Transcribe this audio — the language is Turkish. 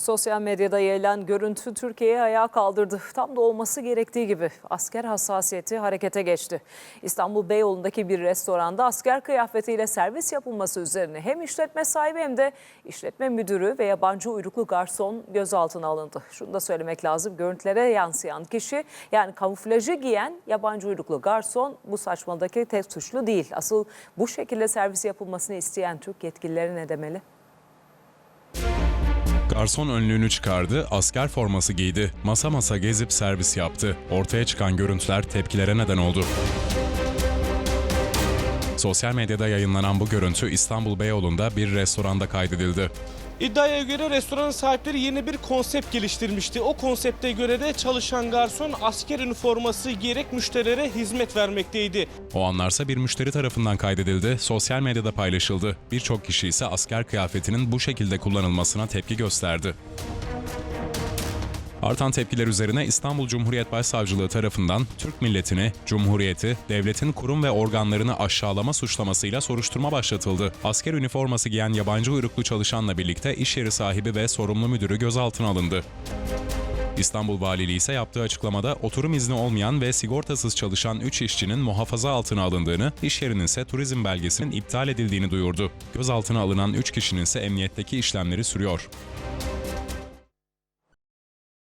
Sosyal medyada yayılan görüntü Türkiye'yi ayağa kaldırdı. Tam da olması gerektiği gibi asker hassasiyeti harekete geçti. İstanbul Beyoğlu'ndaki bir restoranda asker kıyafetiyle servis yapılması üzerine hem işletme sahibi hem de işletme müdürü ve yabancı uyruklu garson gözaltına alındı. Şunu da söylemek lazım görüntülere yansıyan kişi yani kamuflajı giyen yabancı uyruklu garson bu saçmalıdaki tek suçlu değil. Asıl bu şekilde servis yapılmasını isteyen Türk yetkilileri ne demeli? Garson önlüğünü çıkardı, asker forması giydi, masa masa gezip servis yaptı. Ortaya çıkan görüntüler tepkilere neden oldu. Sosyal medyada yayınlanan bu görüntü İstanbul Beyoğlu'nda bir restoranda kaydedildi. İddiaya göre restoranın sahipleri yeni bir konsept geliştirmişti. O konsepte göre de çalışan garson asker üniforması giyerek müşterilere hizmet vermekteydi. O anlarsa bir müşteri tarafından kaydedildi, sosyal medyada paylaşıldı. Birçok kişi ise asker kıyafetinin bu şekilde kullanılmasına tepki gösterdi. Artan tepkiler üzerine İstanbul Cumhuriyet Başsavcılığı tarafından Türk milletini, Cumhuriyeti, devletin kurum ve organlarını aşağılama suçlamasıyla soruşturma başlatıldı. Asker üniforması giyen yabancı uyruklu çalışanla birlikte iş yeri sahibi ve sorumlu müdürü gözaltına alındı. İstanbul Valiliği ise yaptığı açıklamada oturum izni olmayan ve sigortasız çalışan 3 işçinin muhafaza altına alındığını, iş yerinin ise turizm belgesinin iptal edildiğini duyurdu. Gözaltına alınan 3 kişinin ise emniyetteki işlemleri sürüyor.